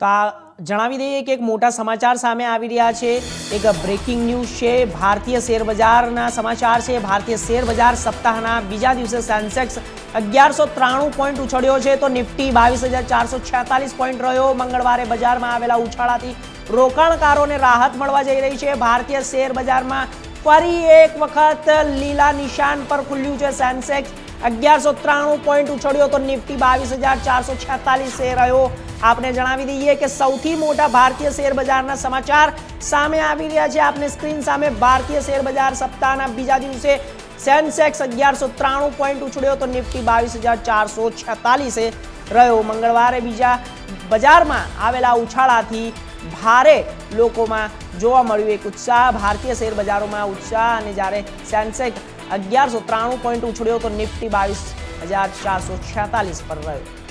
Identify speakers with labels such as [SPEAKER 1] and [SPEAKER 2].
[SPEAKER 1] તો આ જણાવી દઈએ કે એક મોટા સમાચાર સામે આવી રહ્યા છે. એક બ્રેકિંગ ન્યૂઝ છે. ભારતીય શેરબજારના સમાચાર છે. ભારતીય શેરબજાર સપ્તાહના બીજા દિવસે સેન્સેક્સ અગિયારસો ત્રાણું પોઈન્ટ ઉછળ્યો છે. તો નિફ્ટી બાવીસ હજાર ચારસો છેતાલીસ પોઈન્ટ રહ્યો. મંગળવારે બજારમાં આવેલા ઉછાળાથી રોકાણકારોને રાહત મળવા જઈ રહી છે. ભારતીય શેર બજારમાં ફરી એક વખત લીલા નિશાન પર ખુલ્યું છે સેન્સેક્સ. અગિયારસો ત્રાણું પોઈન્ટ ઉછળ્યો તો નિફ્ટી બાવીસ હજાર ચારસો છેતાલીસે રહ્યો. આપને જણાવી દઈએ કે સૌથી મોટા ભારતીય શેર બજારના સમાચાર સામે આવી રહ્યા છે. આપને સ્ક્રીન સામે ભારતીય શેર બજાર સપ્તાહના બીજા દિવસે સેન્સેક્સ અગિયારસો ત્રાણું પોઈન્ટ ઉછળ્યો તો નિફ્ટી બાવીસ હજાર ચારસો છેતાલીસે રહ્યો. મંગળવારે બીજા બજારમાં આવેલા ઉછાળાથી ભારે લોકોમાં જોવા મળ્યું. એક ઉત્સાહ ભારતીય શેર બજારોમાં ઉત્સાહ અને જ્યારે સેન્સેક્સ અગિયારસો ત્રાણું પોઈન્ટ ઉછળ્યો તો નિફ્ટી બાવીસ હજાર ચારસો છેતાલીસ પર રહ્યો.